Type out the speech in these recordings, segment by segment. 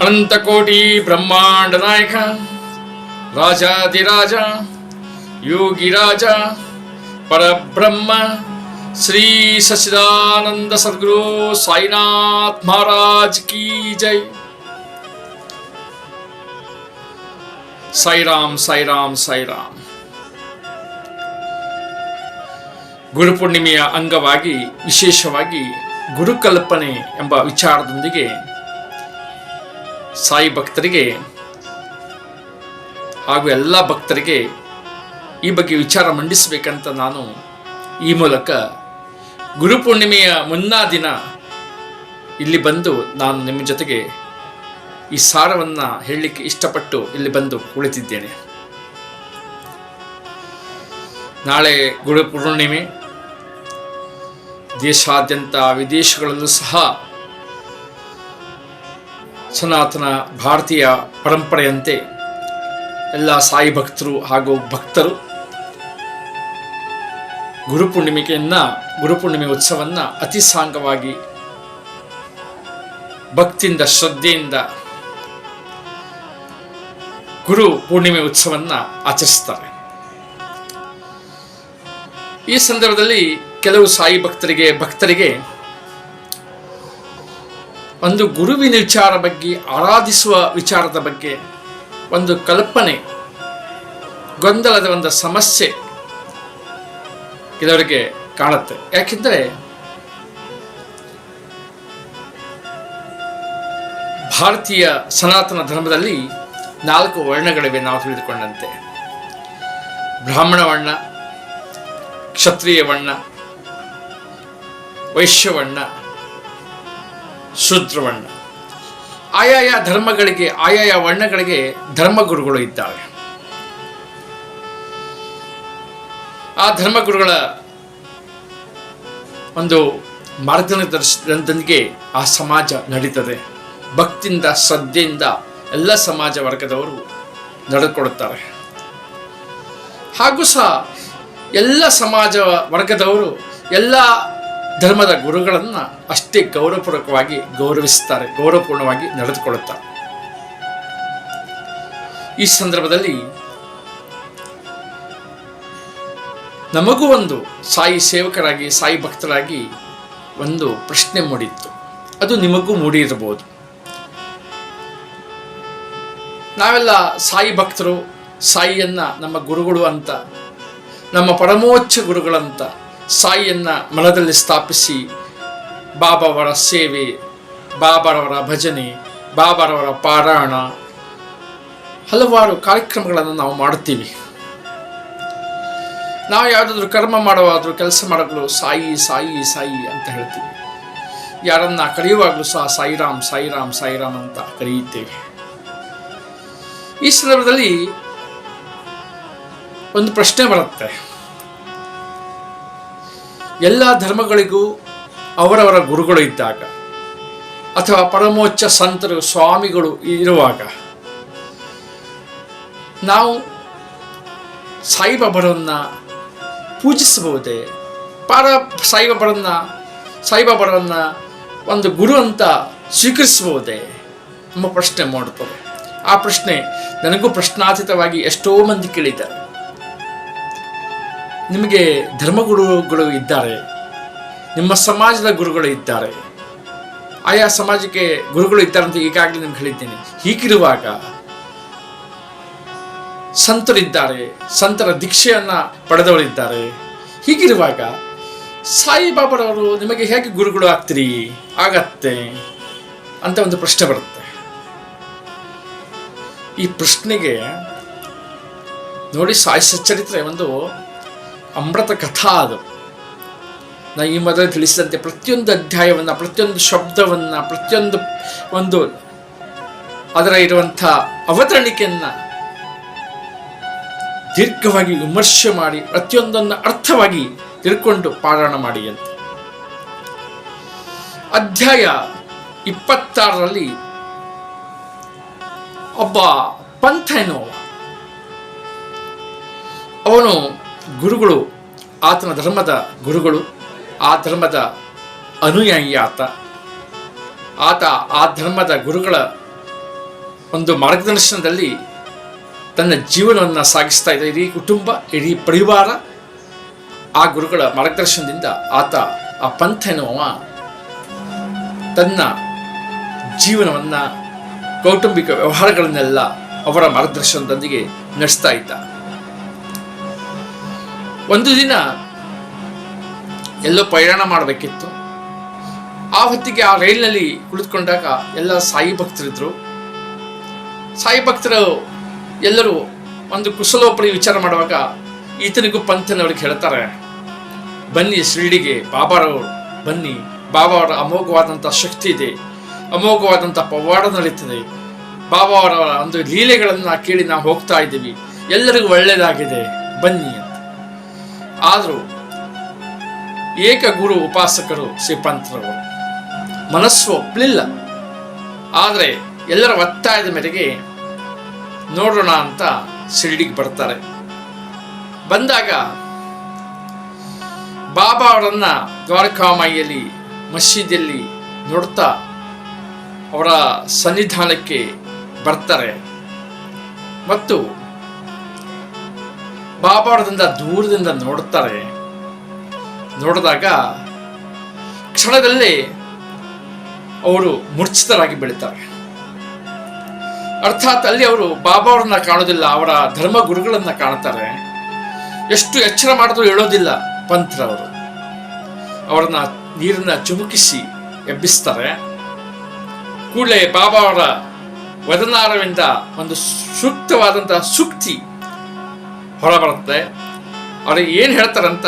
ಅನಂತಕೋಟಿ ಬ್ರಹ್ಮಾಂಡ ನಾಯಕ ರಾಜಾದಿರಾಜ ಯೋಗಿರಾಜ ಪರಬ್ರಹ್ಮ ಶ್ರೀ ಸಚ್ಚಿದಾನಂದ ಸದ್ಗುರು ಸಾಯಿನಾಥ್ ಮಹಾರಾಜ್ ಕಿ ಜೈ ಸಾಯಿರಾಮ್ ಸಾಯಿರಾಮ್ ಸಾಯಿರಾಮ್ ಗುರುಪೂರ್ಣಿಮೆಯ ಅಂಗವಾಗಿ, ವಿಶೇಷವಾಗಿ ಗುರುಕಲ್ಪನೆ ಎಂಬ ವಿಚಾರದೊಂದಿಗೆ ಸಾಯಿ ಭಕ್ತರಿಗೆ ಹಾಗೂ ಎಲ್ಲ ಭಕ್ತರಿಗೆ ಈ ಬಗ್ಗೆ ವಿಚಾರ ಮಂಡಿಸಬೇಕಂತ ನಾನು ಈ ಮೂಲಕ ಗುರುಪೂರ್ಣಿಮೆಯ ಮುನ್ನಾ ದಿನ ಇಲ್ಲಿ ಬಂದು ನಾನು ನಿಮ್ಮ ಜೊತೆಗೆ ಈ ಸಾರವನ್ನು ಹೇಳಲಿಕ್ಕೆ ಇಷ್ಟಪಟ್ಟು ಇಲ್ಲಿ ಬಂದು ಕುಳಿತಿದ್ದೇನೆ. ನಾಳೆ ಗುರುಪೂರ್ಣಿಮೆ ದೇಶಾದ್ಯಂತ ವಿದೇಶಗಳಲ್ಲೂ ಸಹ ಸನಾತನ ಭಾರತೀಯ ಪರಂಪರೆಯಂತೆ ಎಲ್ಲ ಸಾಯಿ ಭಕ್ತರು ಹಾಗೂ ಭಕ್ತರು ಗುರುಪೂರ್ಣಿಮೆಯನ್ನ ಗುರುಪೂರ್ಣಿಮೆ ಉತ್ಸವವನ್ನು ಅತಿ ಸಾಂಗವಾಗಿ ಭಕ್ತಿಯಿಂದ, ಶ್ರದ್ಧೆಯಿಂದ ಗುರು ಪೂರ್ಣಿಮೆ ಉತ್ಸವವನ್ನು ಆಚರಿಸ್ತಾರೆ. ಈ ಸಂದರ್ಭದಲ್ಲಿ ಕೆಲವು ಸಾಯಿ ಭಕ್ತರಿಗೆ ಭಕ್ತರಿಗೆ ಒಂದು ಗುರುವಿನ ವಿಚಾರ ಬಗ್ಗೆ, ಆರಾಧಿಸುವ ವಿಚಾರದ ಬಗ್ಗೆ ಒಂದು ಕಲ್ಪನೆ, ಗೊಂದಲದ ಒಂದು ಸಮಸ್ಯೆ ಕೆಲವರಿಗೆ ಕಾಣುತ್ತೆ. ಯಾಕೆಂದರೆ ಭಾರತೀಯ ಸನಾತನ ಧರ್ಮದಲ್ಲಿ ನಾಲ್ಕು ವರ್ಣಗಳಿವೆ ನಾವು ತಿಳಿದುಕೊಂಡಂತೆ. ಬ್ರಾಹ್ಮಣ ವರ್ಣ, ಕ್ಷತ್ರಿಯ ವರ್ಣ ವೈಶ್ಯವರ್ಣ ಶೂದ್ರವರ್ಣ ಆಯಾಯ ಧರ್ಮಗಳಿಗೆ, ಆಯಾಯ ವರ್ಣಗಳಿಗೆ ಧರ್ಮಗುರುಗಳು ಇದ್ದಾವೆ. ಆ ಧರ್ಮಗುರುಗಳ ಒಂದು ಮಾರ್ಗದರ್ಶನದೊಂದಿಗೆ ಆ ಸಮಾಜ ನಡೀತದೆ. ಭಕ್ತಿಯಿಂದ, ಶ್ರದ್ಧೆಯಿಂದ ಎಲ್ಲ ಸಮಾಜ ವರ್ಗದವರು ನಡೆದುಕೊಡುತ್ತಾರೆ ಹಾಗೂ ಸಹ ಎಲ್ಲ ಸಮಾಜ ವರ್ಗದವರು ಎಲ್ಲ ಧರ್ಮದ ಗುರುಗಳನ್ನು ಅಷ್ಟೇ ಗೌರವಪೂರ್ವಕವಾಗಿ ಗೌರವಿಸುತ್ತಾರೆ, ಗೌರವಪೂರ್ಣವಾಗಿ ನಡೆದುಕೊಳ್ಳುತ್ತಾರೆ. ಈ ಸಂದರ್ಭದಲ್ಲಿ ನಮಗೂ ಒಂದು ಸಾಯಿ ಸೇವಕರಾಗಿ, ಸಾಯಿ ಭಕ್ತರಾಗಿ ಒಂದು ಪ್ರಶ್ನೆ ಮೂಡಿತ್ತು. ಅದು ನಿಮಗೂ ಮೂಡಿರಬಹುದು. ನಾವೆಲ್ಲ ಸಾಯಿ ಭಕ್ತರು, ಸಾಯಿಯನ್ನ ನಮ್ಮ ಗುರುಗಳು ಅಂತ, ನಮ್ಮ ಪರಮೋಚ್ಚ ಗುರುಗಳಂತ ಸಾಯಿಯನ್ನ ಮನದಲ್ಲಿ ಸ್ಥಾಪಿಸಿ ಬಾಬಾವರ ಸೇವೆ, ಬಾಬಾರವರ ಭಜನೆ, ಬಾಬಾರವರ ಪಾರಾಯಣ, ಹಲವಾರು ಕಾರ್ಯಕ್ರಮಗಳನ್ನು ನಾವು ಮಾಡುತ್ತೀವಿ. ನಾವು ಯಾವುದಾದ್ರೂ ಕರ್ಮ ಮಾಡುವಾದರೂ ಕೆಲಸ ಮಾಡಲು ಸಾಯಿ ಸಾಯಿ ಸಾಯಿ ಅಂತ ಹೇಳ್ತೀವಿ. ಯಾರನ್ನ ಕರೆಯುವಾಗಲೂ ಸಹ ಸಾಯಿರಾಮ್ ಸಾಯಿರಾಮ್ ಸಾಯಿರಾಮ್ ಅಂತ ಕರೆಯುತ್ತೇವೆ. ಈ ಸಂದರ್ಭದಲ್ಲಿ ಒಂದು ಪ್ರಶ್ನೆ ಬರುತ್ತೆ. ಎಲ್ಲ ಧರ್ಮಗಳಿಗೂ ಅವರವರ ಗುರುಗಳು ಇದ್ದಾಗ ಅಥವಾ ಪರಮೋಚ್ಚ ಸಂತರು ಸ್ವಾಮಿಗಳು ಇರುವಾಗ ನಾವು ಸಾಯಿಬಾಬರನ್ನು ಪೂಜಿಸಬಹುದೇ? ಪರ ಸಾಯಿಬಾಬರನ್ನು ಸಾಯಿಬಾಬರನ್ನು ಒಂದು ಗುರು ಅಂತ ಸ್ವೀಕರಿಸಬಹುದೇ? ಎಂಬ ಪ್ರಶ್ನೆ ಮಾಡುತ್ತದೆ ಆ ಪ್ರಶ್ನೆ ನನಗೂ ಪ್ರಶ್ನಾತೀತವಾಗಿ ಎಷ್ಟೋ ಮಂದಿ ಕೇಳಿದ್ದಾರೆ. ನಿಮಗೆ ಧರ್ಮಗುರುಗಳು ಇದ್ದಾರೆ. ನಿಮ್ಮ ಸಮಾಜದ ಗುರುಗಳು ಇದ್ದಾರೆ. ಆಯಾ ಸಮಾಜಕ್ಕೆ ಗುರುಗಳು ಇದ್ದಾರೆ ಅಂತ ಈಗಾಗಲೇ ನಿಮ್ಗೆ ಹೇಳಿದ್ದೇನೆ. ಹೀಗಿರುವಾಗ ಸಂತರಿದ್ದಾರೆ, ಸಂತರ ದೀಕ್ಷೆಯನ್ನ ಪಡೆದವರಿದ್ದಾರೆ. ಹೀಗಿರುವಾಗ ಸಾಯಿಬಾಬರವರು ನಿಮಗೆ ಹೇಗೆ ಗುರುಗಳು ಆಗ್ತೀರಿ? ಆಗತ್ತೆ ಅಂತ ಒಂದು ಪ್ರಶ್ನೆ ಬರುತ್ತೆ. ಈ ಪ್ರಶ್ನೆಗೆ ನೋಡಿ ಸಾಯಿ ಸಚ್ಚರಿತ್ರೆ ಒಂದು ಅಮೃತ ಕಥಾ ಅದು ನಾನು ಈ ಮೊದಲು ತಿಳಿಸಿದಂತೆ ಪ್ರತಿಯೊಂದು ಅಧ್ಯಾಯವನ್ನು, ಪ್ರತಿಯೊಂದು ಶಬ್ದವನ್ನು, ಪ್ರತಿಯೊಂದು ಒಂದು ಅದರ ಇರುವಂಥ ಅವತರಣಿಕೆಯನ್ನು ದೀರ್ಘವಾಗಿ ವಿಮರ್ಶೆ ಮಾಡಿ, ಪ್ರತಿಯೊಂದನ್ನು ಅರ್ಥವಾಗಿ ತಿಳ್ಕೊಂಡು ಪಾರಾಯಣ ಮಾಡಿ ಅಂತ. ಅಧ್ಯಾಯ ಇಪ್ಪತ್ತಾರರಲ್ಲಿ ಒಬ್ಬ ಪಂಥ ಎನ್ನುವ ಅವನು ಗುರುಗಳು, ಆತನ ಧರ್ಮದ ಗುರುಗಳು, ಆ ಧರ್ಮದ ಅನುಯಾಯಿ ಆತ ಆತ ಆ ಧರ್ಮದ ಗುರುಗಳ ಒಂದು ಮಾರ್ಗದರ್ಶನದಲ್ಲಿ ತನ್ನ ಜೀವನವನ್ನು ಸಾಗಿಸ್ತಾ ಇದ್ದ ಇಡೀ ಕುಟುಂಬ, ಇಡೀ ಪರಿವಾರ ಆ ಗುರುಗಳ ಮಾರ್ಗದರ್ಶನದಿಂದ ಆತ ಆ ಪಂಥ ಎನ್ನುವ ತನ್ನ ಜೀವನವನ್ನು ಕೌಟುಂಬಿಕ ವ್ಯವಹಾರಗಳನ್ನೆಲ್ಲ ಅವರ ಮಾರ್ಗದರ್ಶನದೊಂದಿಗೆ ನಡೆಸ್ತಾ ಇದ್ದ. ಒಂದು ದಿನ ಎಲ್ಲೋ ಪ್ರಯಾಣ ಮಾಡಬೇಕಿತ್ತು. ಆ ಹೊತ್ತಿಗೆ ಆ ರೈಲಿನಲ್ಲಿ ಕುಳಿತುಕೊಂಡಾಗ ಎಲ್ಲ ಸಾಯಿ ಭಕ್ತರಿದ್ರು. ಸಾಯಿ ಭಕ್ತರು ಎಲ್ಲರೂ ಒಂದು ಕುಶಲೋಪರಿ ವಿಚಾರ ಮಾಡುವಾಗ ಈತನಿಗೂ ಪಂಥನವ್ರಿಗೆ ಹೇಳ್ತಾರೆ, ಬನ್ನಿ ಶಿರಡಿಗೆ ಬಾಬಾರವರು ಬನ್ನಿ. ಬಾಬಾ ಅವರ ಅಮೋಘವಾದಂಥ ಶಕ್ತಿ ಇದೆ, ಅಮೋಘವಾದಂಥ ಪವಾಡ ನಡೀತದೆ. ಬಾಬಾ ಅವರ ಒಂದು ಲೀಲೆಗಳನ್ನು ಕೇಳಿ ನಾವು ಹೋಗ್ತಾ ಇದ್ದೀವಿ. ಎಲ್ಲರಿಗೂ ಒಳ್ಳೆಯದಾಗಿದೆ. ಬನ್ನಿ ಆದರೂ ಏಕ ಗುರು ಉಪಾಸಕರು ಶ್ರೀಪಂತರವರು ಮನಸ್ಸು ಒಪ್ಪಲಿಲ್ಲ ಆದರೆ ಎಲ್ಲರ ಒತ್ತಾಯದ ಮೇರೆಗೆ ನೋಡೋಣ ಅಂತ ಶಿರ್ಡಿಗೆ ಬರ್ತಾರೆ. ಬಂದಾಗ ಬಾಬಾ ಅವರನ್ನು ದ್ವಾರಕಾಮಾಯಿಯಲ್ಲಿ ಮಸೀದಿಯಲ್ಲಿ ನೋಡ್ತಾ ಅವರ ಸನ್ನಿಧಾನಕ್ಕೆ ಬರ್ತಾರೆ. ಮತ್ತು ಬಾಬಾ ಅವರದಿಂದ ದೂರದಿಂದ ನೋಡ್ತಾರೆ. ನೋಡಿದಾಗ ಕ್ಷಣದಲ್ಲಿ ಅವರು ಮೂರ್ಛಿತರಾಗಿ ಬೆಳೀತಾರೆ. ಅರ್ಥಾತ್ ಅಲ್ಲಿ ಅವರು ಬಾಬಾ ಅವ್ರನ್ನ ಕಾಣೋದಿಲ್ಲ, ಅವರ ಧರ್ಮ ಗುರುಗಳನ್ನ ಕಾಣ್ತಾರೆ. ಎಷ್ಟು ಎಚ್ಚರ ಮಾಡಿದ್ರು ಹೇಳೋದಿಲ್ಲ ಪಂತ್ರವರು ಅವರನ್ನ ನೀರನ್ನ ಚುಮುಕಿಸಿ ಎಬ್ಬಿಸ್ತಾರೆ. ಕೂಡಲೇ ಬಾಬಾ ಅವರ ವದನಾರವಿಂದ ಒಂದು ಸೂಕ್ತವಾದಂತಹ ಸೂಕ್ತಿ ಹೊರಬರುತ್ತೆ. ಅವರು ಏನು ಹೇಳ್ತಾರಂತ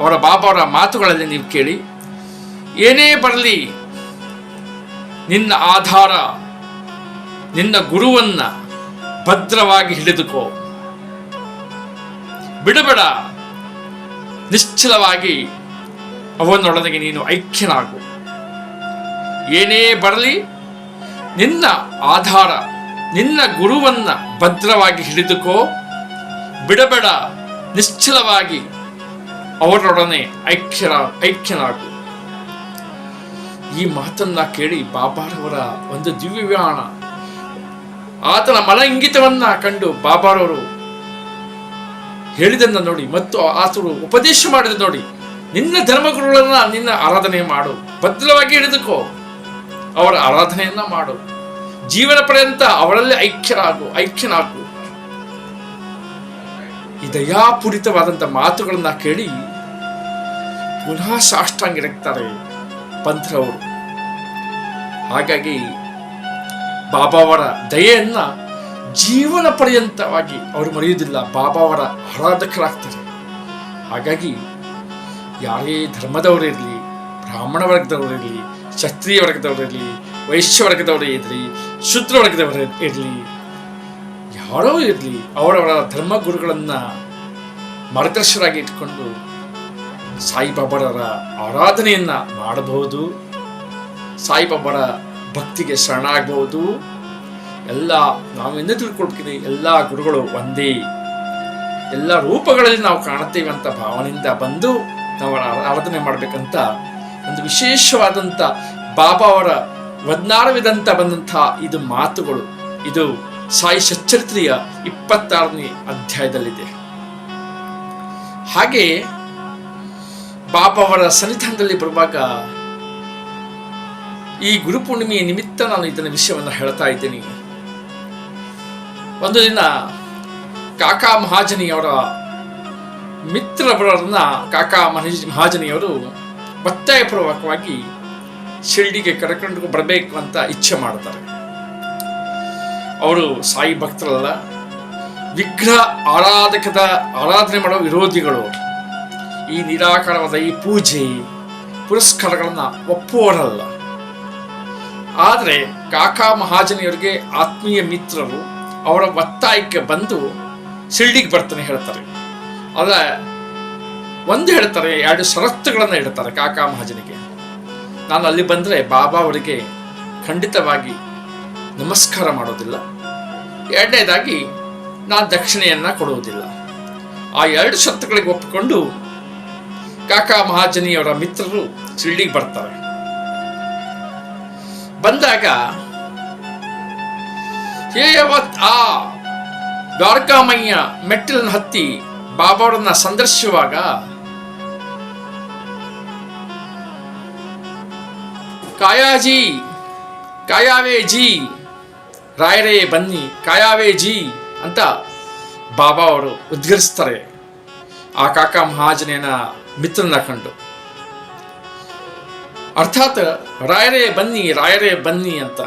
ಅವರ ಬಾಬಾ ಅವರ ಮಾತುಗಳಲ್ಲಿ ನೀವು ಕೇಳಿ. ಏನೇ ಬರಲಿ, ನಿನ್ನ ಆಧಾರ, ನಿನ್ನ ಗುರುವನ್ನ ಭದ್ರವಾಗಿ ಹಿಡಿದುಕೋ. ಬಿಡಬೇಡ, ನಿಶ್ಚಲವಾಗಿ ಅವನೊಡನೆಗೆ ನೀನು ಐಕ್ಯನಾಗು. ಏನೇ ಬರಲಿ, ನಿನ್ನ ಆಧಾರ, ನಿನ್ನ ಗುರುವನ್ನ ಭದ್ರವಾಗಿ ಹಿಡಿದುಕೋ. ಬಿಡಬೇಡ. ನಿಶ್ಚಲವಾಗಿ ಅವರೊಡನೆ ಐಕ್ಯರ, ಐಕ್ಯನಾಗು. ಈ ಮಾತನ್ನ ಕೇಳಿ ಬಾಬಾರವರ ಒಂದು ದಿವ್ಯವ್ಯಾಣ ಆತನ ಮನ ಇಂಗಿತವನ್ನ ಕಂಡು ಬಾಬಾರವರು ಹೇಳಿದನ್ನ ನೋಡಿ ಮತ್ತು ಆತರು ಉಪದೇಶ ಮಾಡಿದ ನೋಡಿ, ನಿನ್ನ ಧರ್ಮಗುರುಗಳನ್ನ ನಿನ್ನ ಆರಾಧನೆ ಮಾಡು, ಭದ್ರವಾಗಿ ಹಿಡಿದುಕೋ ಅವರ ಆರಾಧನೆಯನ್ನ ಮಾಡು. ಜೀವನ ಪರ್ಯಂತ ಅವರಲ್ಲಿ ಐಕ್ಯರಾಗು, ಐಕ್ಯನಾಗು. ಈ ದಯಾಪೂರಿತವಾದಂಥ ಮಾತುಗಳನ್ನು ಕೇಳಿ ಪುನಃ ಸಾಷ್ಟಾಂಗಿರಕ್ತಾರೆ ಪಂಥರವರು ಹಾಗಾಗಿ ಬಾಬಾವರ ದಯೆಯನ್ನು ಜೀವನ ಪರ್ಯಂತವಾಗಿ ಅವರು ಮರೆಯುವುದಿಲ್ಲ, ಬಾಬಾವರ ಆರಾಧಕರಾಗ್ತಾರೆ. ಹಾಗಾಗಿ ಯಾರೇ ಧರ್ಮದವರಿರಲಿ ಬ್ರಾಹ್ಮಣ ವರ್ಗದವರಿರಲಿ ಕ್ಷತ್ರಿಯ ವರ್ಗದವರಿರಲಿ ವೈಶ್ಯ ವರ್ಗದವರೇ ಇರಲಿ ಶೂದ್ರ ವರ್ಗದವರೇ ಇರಲಿ ಯಾರೋ ಇರಲಿ. ಅವರವರ ಧರ್ಮ ಗುರುಗಳನ್ನು ಮಾರ್ಗದರ್ಶರಾಗಿ ಇಟ್ಕೊಂಡು ಸಾಯಿಬಾಬಾರವರ ಆರಾಧನೆಯನ್ನು ಮಾಡಬಹುದು. ಸಾಯಿಬಾಬಾರ ಭಕ್ತಿಗೆ ಶರಣಾಗಬಹುದು. ಎಲ್ಲ ನಾವೆಂದೇ ತಿಳ್ಕೊಳ್ತೀವಿ ಎಲ್ಲ ಗುರುಗಳು ಒಂದೇ. ಎಲ್ಲ ರೂಪಗಳಲ್ಲಿ ನಾವು ಕಾಣುತ್ತೇವೆ ಅಂತ ಭಾವನೆಯಿಂದ ಬಂದು ನಾವು ಆರಾ- ಆರಾಧನೆ ಮಾಡಬೇಕಂತ ಒಂದು ವಿಶೇಷವಾದಂಥ ಬಾಬಾ ಅವರ ಬಂದಂಥ ಇದು ಮಾತುಗಳು. ಇದು ಸಾಯಿ ಸಚ್ಚರಿತ್ರೆಯ ಇಪ್ಪತ್ತಾರನೇ ಅಧ್ಯಾಯದಲ್ಲಿದೆ. ಹಾಗೆ ಬಾಬಾ ಅವರ ಸನ್ನಿಧಾನದಲ್ಲಿ ಬರುವಾಗ ಈ ಗುರುಪೂರ್ಣಿಮೆಯ ನಿಮಿತ್ತ ನಾನು ಇದನ್ನ ವಿಷಯವನ್ನು ಹೇಳ್ತಾ ಇದ್ದೇನೆ. ಒಂದು ದಿನ ಕಾಕಾ ಮಹಾಜನಿಯವರ ಮಿತ್ರರನ್ನ ಕಾಕಾ ಮಹಾಜನಿಯವರು ಒತ್ತಾಯಪೂರ್ವಕವಾಗಿ ಶಿರ್ಡಿಗೆ ಕರ್ಕೊಂಡು ಬರಬೇಕು ಅಂತ ಇಚ್ಛೆ ಮಾಡ್ತಾರೆ. ಅವರು ಸಾಯಿ ಭಕ್ತರಲ್ಲ. ವಿಗ್ರಹ ಆರಾಧಕದ ಆರಾಧನೆ ಮಾಡುವ ವಿರೋಧಿಗಳು. ಈ ನಿರಾಕಾರವಾದ ಈ ಪೂಜೆ, ಪುರಸ್ಕಾರಗಳನ್ನು ಒಪ್ಪುವರಲ್ಲ ಆದರೆ ಕಾಕಾ ಮಹಾಜನಿಯವರಿಗೆ ಆತ್ಮೀಯ ಮಿತ್ರರು ಅವರ ಒತ್ತಾಯಕ್ಕೆ ಬಂದು ಶಿರ್ಡಿಗೆ ಬರ್ತಾನೆ ಹೇಳ್ತಾರೆ. ಅದ ಒಂದು ಹೇಳ್ತಾರೆ, ಎರಡು ಷರತ್ತುಗಳನ್ನು ಇಡ್ತಾರೆ ಕಾಕಾ ಮಹಾಜನಿಗೆ. ನಾನು ಅಲ್ಲಿ ಬಂದರೆ ಬಾಬಾ ಅವರಿಗೆ ಖಂಡಿತವಾಗಿ ನಮಸ್ಕಾರ ಮಾಡೋದಿಲ್ಲ. ಎರಡನೇದಾಗಿ, ನಾನು ದಕ್ಷಿಣೆಯನ್ನ ಕೊಡುವುದಿಲ್ಲ. ಆ ಎರಡು ಶತ್ರುಗಳಿಗೆ ಒಪ್ಪಿಕೊಂಡು, ಕಾಕಾ ಮಹಾಜನಿಯವರ ಮಿತ್ರರು ಶಿರ್ಡಿಗೆ ಬರ್ತಾರೆ. ಬಂದಾಗ ಆ ದ್ವಾರಕಾಮಯ್ಯ ಮೆಟ್ಟಿಲನ್ನು ಹತ್ತಿ ಬಾಬಾರನ್ನ ಸಂದರ್ಶಿಸುವಾಗ, ಕಾಯಾಜಿ ಕಾಯಾವೇ ಜಿ ರಾಯರೇ ಬನ್ನಿ, ಕಾಯಾವೇ ಜಿ ಅಂತ ಬಾಬಾ ಅವರು ಉದ್ಗರಿಸ್ತಾರೆ. ಆ ಕಾಕ ಮಹಾಜನೇನ ಮಿತ್ರನ ಕಂಡು. ಅರ್ಥಾತ್ ರಾಯರೇ ಬನ್ನಿ ರಾಯರೇ ಬನ್ನಿ ಅಂತ.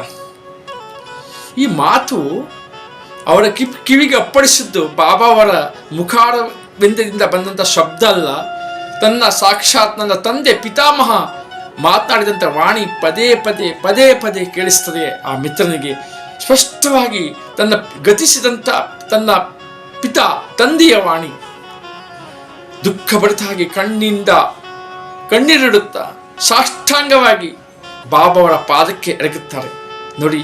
ಈ ಮಾತು ಅವರ ಕಿಪ್ ಕಿವಿಗೆ ಅಪ್ಪಳಿಸಿದ್ದು ಬಾಬಾ ಅವರ ಮುಖಾರವಿಂದದಿಂದ ಬಂದಂಥ ಶಬ್ದ ಅಲ್ಲ, ತನ್ನ ಸಾಕ್ಷಾತ್ ನನ್ನ ತಂದೆ ಪಿತಾಮಹ ಮಾತನಾಡಿದಂಥ ವಾಣಿ ಪದೇ ಪದೇ ಪದೇ ಪದೇ ಕೇಳಿಸ್ತದೆ ಆ ಮಿತ್ರನಿಗೆ. ಸ್ಪಷ್ಟವಾಗಿ ತನ್ನ ಗತಿಸಿದಂಥ ತನ್ನ ಪಿತ ತಂದೆಯ ವಾಣಿ. ದುಃಖ ಬಡಿತಾಗಿ ಕಣ್ಣಿಂದ ಕಣ್ಣೀರಿಡುತ್ತಾ ಸಾಷ್ಟಾಂಗವಾಗಿ ಬಾಬಾವರ ಪಾದಕ್ಕೆ ಎರಗುತ್ತಾರೆ ನೋಡಿ,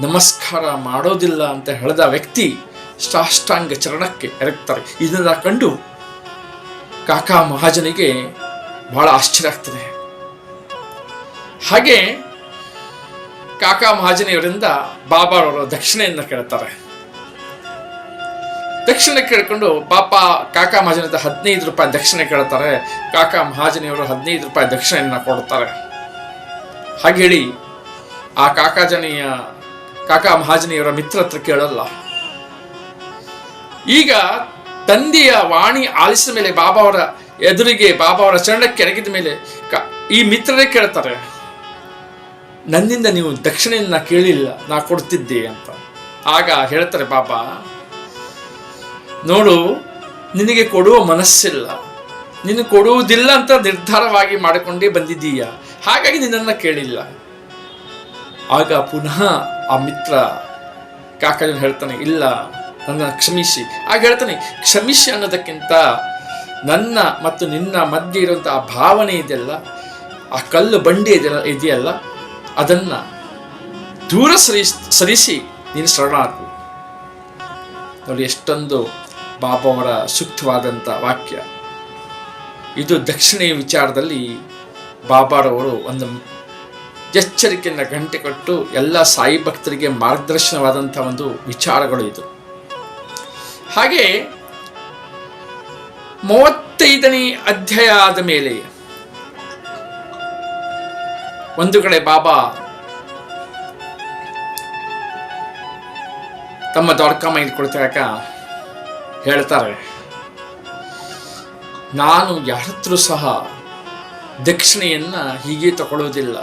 ನಮಸ್ಕಾರ ಮಾಡೋದಿಲ್ಲ ಅಂತ ಹೇಳಿದ ವ್ಯಕ್ತಿ ಸಾಷ್ಟಾಂಗ ಚರಣಕ್ಕೆ ಎರಗ್ತಾರೆ ಇದನ್ನ ಕಂಡು ಕಾಕಾ ಮಹಾಜನಿಗೆ ಬಹಳ ಆಶ್ಚರ್ಯ ಆಗ್ತದೆ. ಹಾಗೆ ಕಾಕಾ ಮಹಾಜನಿಯವರಿಂದ ಬಾಬಾರವರು ದಕ್ಷಿಣೆಯನ್ನು ಕೇಳ್ತಾರೆ. ದಕ್ಷಿಣ ಕೇಳ್ಕೊಂಡು ಪಾಪ ಕಾಕಾ ಮಹಾಜನ ಹದಿನೈದು ರೂಪಾಯಿ ದಕ್ಷಿಣೆ ಕೇಳ್ತಾರೆ. ಕಾಕಾ ಮಹಾಜನಿಯವರು ಹದಿನೈದು ರೂಪಾಯಿ ದಕ್ಷಿಣೆಯನ್ನು ಕೊಡ್ತಾರೆ. ಹಾಗೆ ಹೇಳಿ ಆ ಕಾಕಾಜನಿಯ ಕಾಕಾ ಮಹಾಜನಿಯವರ ಮಿತ್ರ ಹತ್ರ ಕೇಳಲ್ಲ. ಈಗ ತಂದೆಯ ವಾಣಿ ಆಲಿಸಿದ ಮೇಲೆ ಬಾಬಾ ಅವರ ಎದುರಿಗೆ ಬಾಬಾ ಅವರ ಚರಣಕ್ಕೆ ಎರಗಿದ ಮೇಲೆ ಈ ಮಿತ್ರರೇ ಕೇಳ್ತಾರೆ. ನನ್ನಿಂದ ನೀವು ದಕ್ಷಿಣೆಯನ್ನು ಕೇಳಿಲ್ಲ, ನಾ ಕೊಡ್ತಿದ್ದೆ ಅಂತ. ಆಗ ಹೇಳ್ತಾರೆ, ಪಾಪ, ನೋಡು, ನಿನಗೆ ಕೊಡುವ ಮನಸ್ಸಿಲ್ಲ. ನೀನು ಕೊಡುವುದಿಲ್ಲ ಅಂತ ನಿರ್ಧಾರವಾಗಿ ಮಾಡಿಕೊಂಡೇ ಬಂದಿದ್ದೀಯ. ಹಾಗಾಗಿ ನಿನ್ನನ್ನು ಕೇಳಿಲ್ಲ. ಆಗ ಪುನಃ ಆ ಮಿತ್ರ ಕಾಕಜನ್ ಹೇಳ್ತಾನೆ, ಇಲ್ಲ ನನ್ನ ಕ್ಷಮಿಸಿ. ಆಗ ಹೇಳ್ತಾನೆ, ಕ್ಷಮಿಸಿ ಅನ್ನೋದಕ್ಕಿಂತ ನನ್ನ ಮತ್ತು ನಿನ್ನ ಮಧ್ಯೆ ಇರುವಂಥ ಆ ಭಾವನೆ ಇದೆಯಲ್ಲ, ಆ ಕಲ್ಲು ಬಂಡೆ ಇದೆಯಲ್ಲ ಇದೆಯಲ್ಲ ಅದನ್ನು ದೂರ ಸರಿ ಸರಿಸಿ ನೀನು ಶರಣಾಗು ನೋಡಿ, ಎಷ್ಟೊಂದು ಬಾಬಾ ಅವರ ಸೂಕ್ತವಾದಂಥ ವಾಕ್ಯ. ಇದು ದಕ್ಷಿಣೆಯ ವಿಚಾರದಲ್ಲಿ ಬಾಬಾರವರು ಒಂದು ಎಚ್ಚರಿಕೆಯನ್ನು ಗಂಟೆ ಕೊಟ್ಟು ಎಲ್ಲ ಸಾಯಿ ಭಕ್ತರಿಗೆ ಮಾರ್ಗದರ್ಶನವಾದಂಥ ಒಂದು ವಿಚಾರಗಳು ಇದು. ಹಾಗೆ ಮೂವತ್ತೈದನೇ ಅಧ್ಯಾಯ ಆದ ಮೇಲೆ ಒಂದು ಕಡೆ ಬಾಬಾ ತಮ್ಮ ದ್ವಾರಕಾಮಯ್ಯ ಕೊಡ್ತಾಗ ಹೇಳ್ತಾರೆ, ನಾನು ಯಾರತ್ರೂ ಸಹ ದಕ್ಷಿಣೆಯನ್ನ ಹೀಗೆ ತಗೊಳ್ಳೋದಿಲ್ಲ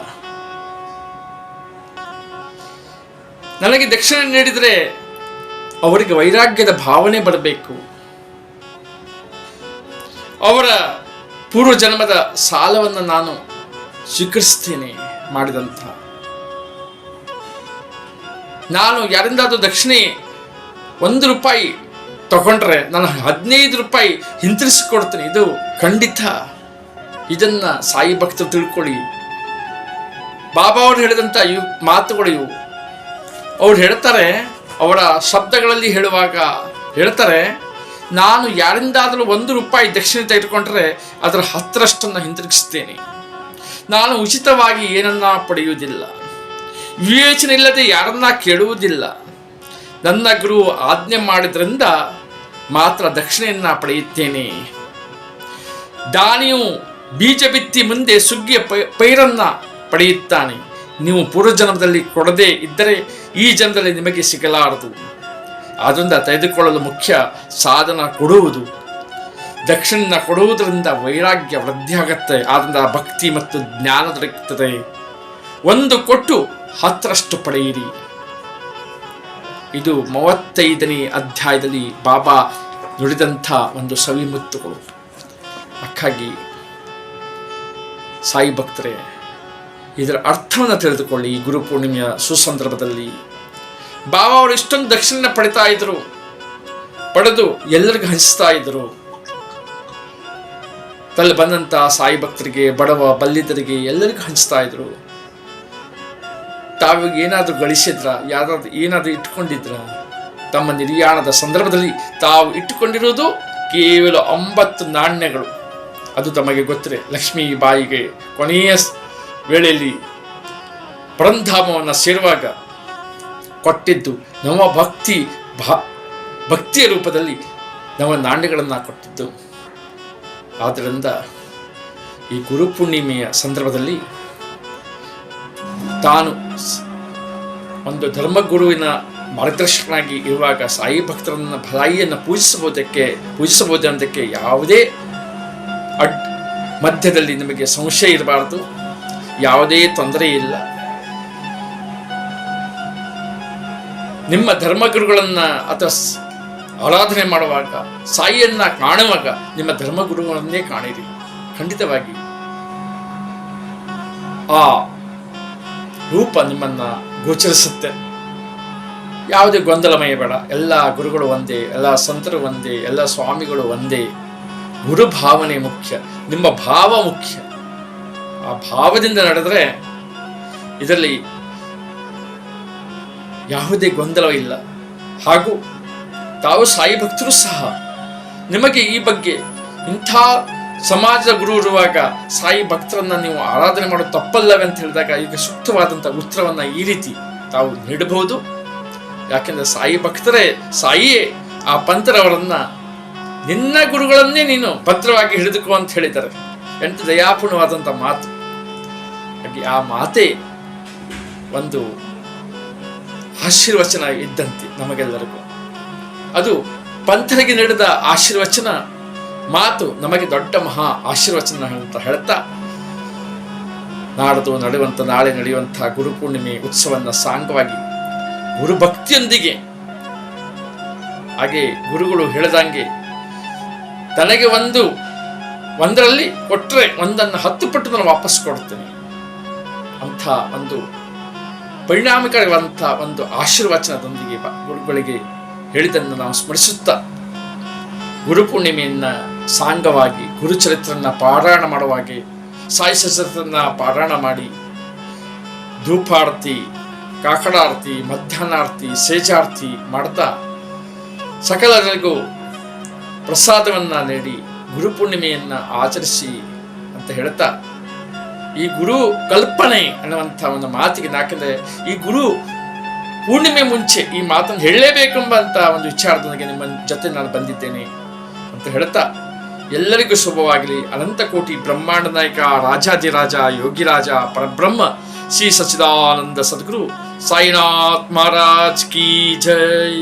ನನಗೆ ದಕ್ಷಿಣೆ ನೀಡಿದರೆ ಅವರಿಗೆ ವೈರಾಗ್ಯದ ಭಾವನೆ ಬರಬೇಕು. ಅವರ ಪೂರ್ವ ಜನ್ಮದ ಸಾಲವನ್ನು ನಾನು ಸ್ವೀಕರಿಸ್ತೇನೆ ಮಾಡಿದಂಥ. ನಾನು ಯಾರಿಂದಾದ್ರೂ ದಕ್ಷಿಣೆ ಒಂದು ರೂಪಾಯಿ ತಗೊಂಡ್ರೆ ನಾನು ಹದಿನೈದು ರೂಪಾಯಿ ಹಿಂತಿರಿಸಿಕೊಡ್ತೀನಿ ಇದು ಖಂಡಿತ. ಇದನ್ನ ಸಾಯಿ ಭಕ್ತರು ತಿಳ್ಕೊಳ್ಳಿ. ಬಾಬಾ ಅವರು ಹೇಳಿದಂಥ ಇವು ಮಾತುಗಳು ಇವು. ಅವ್ರು ಹೇಳ್ತಾರೆ, ಅವರ ಶಬ್ದಗಳಲ್ಲಿ ಹೇಳುವಾಗ ಹೇಳ್ತಾರೆ, ನಾನು ಯಾರಿಂದಾದರೂ ಒಂದು ರೂಪಾಯಿ ದಕ್ಷಿಣ ತೆಗೆದುಕೊಂಡ್ರೆ ಅದರ ಹತ್ತರಷ್ಟನ್ನು ಹಿಂತಿರುಗಿಸ್ತೇನೆ ನಾನು ಉಚಿತವಾಗಿ ಏನನ್ನ ಪಡೆಯುವುದಿಲ್ಲ. ವಿವೇಚನೆ ಇಲ್ಲದೆ ಯಾರನ್ನ ಕೇಳುವುದಿಲ್ಲ. ನನ್ನ ಗುರು ಆಜ್ಞೆ ಮಾಡಿದ್ರಿಂದ ಮಾತ್ರ ದಕ್ಷಿಣೆಯನ್ನ ಪಡೆಯುತ್ತೇನೆ. ದಾನಿಯು ಬೀಜ ಬಿತ್ತಿ ಮುಂದೆ ಸುಗ್ಗಿಯ ಪೈ- ಪೈರನ್ನ ಪಡೆಯುತ್ತಾನೆ. ನೀವು ಪೂರ್ವಜನ್ಮದಲ್ಲಿ ಕೊಡದೇ ಇದ್ದರೆ ಈ ಜನ್ಮದಲ್ಲಿ ನಿಮಗೆ ಸಿಗಲಾರದು. ಅದರಿಂದ ತೆಗೆದುಕೊಳ್ಳಲು ಮುಖ್ಯ ಸಾಧನ ಕೊಡುವುದು. ದಕ್ಷಿಣ ಕೊಡುವುದರಿಂದ ವೈರಾಗ್ಯ ವೃದ್ಧಿಯಾಗತ್ತೆ ಆದ್ದರಿಂದ ಭಕ್ತಿ ಮತ್ತು ಜ್ಞಾನ ದೊರಕುತ್ತದೆ ಒಂದು ಕೊಟ್ಟು ಹತ್ತರಷ್ಟು ಪಡೆಯಿರಿ. ಇದು ಮೂವತ್ತೈದನೇ ಅಧ್ಯಾಯದಲ್ಲಿ ಬಾಬಾ ನುಡಿದಂಥ ಒಂದು ಸವಿಮುತ್ತುಗಳು ಅಕ್ಕಾಗಿ ಸಾಯಿ ಭಕ್ತರೇ, ಇದರ ಅರ್ಥವನ್ನು ತಿಳಿದುಕೊಳ್ಳಿ ಈ ಗುರು ಪೂರ್ಣಿಮೆಯ ಸುಸಂದರ್ಭದಲ್ಲಿ. ಬಾಬಾ ಅವರು ಇಷ್ಟೊಂದು ದಕ್ಷಿಣ ಪಡಿತಾ ಇದ್ರು ಪಡೆದು ಎಲ್ಲರಿಗೂ ಹಂಚ್ತಾ ಇದ್ರು ತಲ್ಲಿ ಬಂದಂತ ಸಾಯಿ ಭಕ್ತರಿಗೆ, ಬಡವ ಬಲ್ಲಿದರಿಗೆ ಎಲ್ಲರಿಗೂ ಹಂಚ್ತಾ ಇದ್ರು. ತಾವು ಏನಾದರೂ ಗಳಿಸಿದ್ರ, ಯಾರಾದ್ರೂ ಏನಾದರೂ ಇಟ್ಕೊಂಡಿದ್ರ? ತಮ್ಮ ನಿರ್ಯಾಣದ ಸಂದರ್ಭದಲ್ಲಿ ತಾವು ಇಟ್ಟುಕೊಂಡಿರುವುದು ಕೇವಲ ಒಂಬತ್ತು ನಾಣ್ಯಗಳು. ಅದು ತಮಗೆ ಗೊತ್ತಿದೆ, ಲಕ್ಷ್ಮೀ ಬಾಯಿಗೆ ಕೊನೆಯ ವೇಳೆಯಲ್ಲಿ ಪರಂಧಾಮವನ್ನು ಸೇರುವಾಗ ಕೊಟ್ಟಿದ್ದು ನಮ್ಮ ಭಕ್ತಿ ಭಕ್ತಿಯ ರೂಪದಲ್ಲಿ ನಮ್ಮ ನಾಣ್ಯಗಳನ್ನು ಕೊಟ್ಟಿದ್ದು. ಆದ್ದರಿಂದ ಈ ಗುರುಪೂರ್ಣಿಮೆಯ ಸಂದರ್ಭದಲ್ಲಿ ತಾನು ಒಂದು ಧರ್ಮಗುರುವಿನ ಮಾರ್ಗದರ್ಶಕನಾಗಿ ಇರುವಾಗ ಸಾಯಿ ಭಕ್ತರನ್ನ ಭಲಾಯಿಯನ್ನು ಪೂಜಿಸಬಹುದಕ್ಕೆ ಪೂಜಿಸಬಹುದಕ್ಕೆ ಯಾವುದೇ ಅಡ್ ಮಧ್ಯದಲ್ಲಿ ನಿಮಗೆ ಸಂಶಯ ಇರಬಾರದು, ಯಾವುದೇ ತೊಂದರೆ ಇಲ್ಲ. ನಿಮ್ಮ ಧರ್ಮಗುರುಗಳನ್ನು ಅಥವಾ ಆರಾಧನೆ ಮಾಡುವಾಗ, ಸಾಯಿಯನ್ನ ಕಾಣುವಾಗ ನಿಮ್ಮ ಧರ್ಮಗುರುಗಳನ್ನೇ ಕಾಣಿರಿ. ಖಂಡಿತವಾಗಿ. ಆ ರೂಪ ನಿಮ್ಮನ್ನ ಗೋಚರಿಸುತ್ತೆ. ಯಾವುದೇ ಗೊಂದಲಮಯ ಬೇಡ ಎಲ್ಲ ಗುರುಗಳು ಒಂದೇ, ಎಲ್ಲ ಸಂತರು ಒಂದೇ, ಎಲ್ಲ ಸ್ವಾಮಿಗಳು ಒಂದೇ. ಗುರು ಭಾವನೆ ಮುಖ್ಯ, ನಿಮ್ಮ ಭಾವ ಮುಖ್ಯ. ಆ ಭಾವದಿಂದ ನಡೆದರೆ ಇದರಲ್ಲಿ ಯಾವುದೇ ಗೊಂದಲ ಇಲ್ಲ ಹಾಗೂ ತಾವು ಸಾಯಿ ಭಕ್ತರು ಸಹ. ನಿಮಗೆ ಈ ಬಗ್ಗೆ ಇಂಥ ಸಮಾಜದ ಗುರು ಇರುವಾಗ ಸಾಯಿ ಭಕ್ತರನ್ನ ನೀವು ಆರಾಧನೆ ಮಾಡೋ ತಪ್ಪಲ್ಲವೇ ಅಂತ ಹೇಳಿದಾಗ ಈಗ ಸೂಕ್ತವಾದಂಥ ಉತ್ತರವನ್ನ ಈ ರೀತಿ ತಾವು ನೀಡಬಹುದು. ಯಾಕೆಂದ್ರೆ ಸಾಯಿ ಭಕ್ತರೇ, ಸಾಯಿಯೇ ಆ ಪಂಥರವರನ್ನ ನಿನ್ನ ಗುರುಗಳನ್ನೇ ನೀನು ಭದ್ರವಾಗಿ ಹಿಡಿದುಕೋ ಅಂತ ಹೇಳಿದ್ದಾರೆ. ಎಂತ ದಯಾಪೂರ್ಣವಾದಂಥ ಮಾತು. ಹಾಗೆ ಆ ಮಾತೇ ಒಂದು ಆಶೀರ್ವಚನ ಇದ್ದಂತೆ ನಮಗೆಲ್ಲರಿಗೂ. ಅದು ಪಂಥರಿಗೆ ನೀಡಿದ ಆಶೀರ್ವಚನ ಮಾತು ನಮಗೆ ದೊಡ್ಡ ಮಹಾ ಆಶೀರ್ವಚನ ಅಂತ ಹೇಳ್ತಾ, ನಾಡದು ನಡೆಯುವಂಥ ನಾಳೆ ನಡೆಯುವಂಥ ಗುರುಪೂರ್ಣಿಮೆ ಉತ್ಸವನ್ನ ಸಾಂಗವಾಗಿ ಗುರುಭಕ್ತಿಯೊಂದಿಗೆ, ಹಾಗೆ ಗುರುಗಳು ಹೇಳಿದಂಗೆ ತನಗೆ ಒಂದು, ಒಂದರಲ್ಲಿ ಕೊಟ್ಟರೆ ಒಂದನ್ನು ಹತ್ತು ಪಟ್ಟು ನಾನು ವಾಪಸ್ ಕೊಡ್ತೇನೆ. ಅಂಥ ಒಂದು ಪರಿಣಾಮಕಾರಿಗಳಂಥ ಒಂದು ಆಶೀರ್ವಚನದೊಂದಿಗೆ ಗುರುಗಳಿಗೆ ಹೇಳಿದ್ದನ್ನು ನಾವು ಸ್ಮರಿಸುತ್ತಾ ಗುರುಪೂರ್ಣಿಮೆಯನ್ನ ಸಾಂಗವಾಗಿ ಗುರುಚರಿತ್ರನ್ನ ಪಾರಾಯಣ ಮಾಡುವಾಗೆ ಸಾಯಿ ಸಚರಿತ್ರನ್ನ ಪಾರಾಯಣ ಮಾಡಿ, ಧೂಪಾರತಿ, ಕಾಕಡಾರತಿ, ಮಧ್ಯಾಹ್ನಾರತಿ, ಸೇಜಾರತಿ ಮಾಡ್ತಾ ಸಕಲರಿಗೂ ಪ್ರಸಾದವನ್ನ ನೀಡಿ ಗುರುಪೂರ್ಣಿಮೆಯನ್ನ ಆಚರಿಸಿ ಅಂತ ಹೇಳ್ತಾ, ಈ ಗುರು ಕಲ್ಪನೆ ಅನ್ನುವಂಥ ಒಂದು ಮಾತಿಗೆ ಯಾಕಂದ್ರೆ ಈ ಗುರು ಪೂರ್ಣಿಮೆ ಮುಂಚೆ ಈ ಮಾತನ್ನು ಹೇಳಲೇಬೇಕೆಂಬಂತ ಒಂದು ವಿಚಾರದೊಂದಿಗೆ ನಿಮ್ಮ ಜೊತೆ ನಾನು ಬಂದಿದ್ದೇನೆ ಅಂತ ಹೇಳ್ತಾ, ಎಲ್ಲರಿಗೂ ಶುಭವಾಗಲಿ. ಅನಂತ ಕೋಟಿ ಬ್ರಹ್ಮಾಂಡ ನಾಯಕ ರಾಜಾದಿರಾಜ ಯೋಗಿರಾಜ ಪರಬ್ರಹ್ಮ, ಶ್ರೀ ಸಚ್ಚಿದಾನಂದ ಸದ್ಗುರು, ಸಾಯಿನಾಥ್ ಮಹಾರಾಜ್ ಕಿ ಜೈ.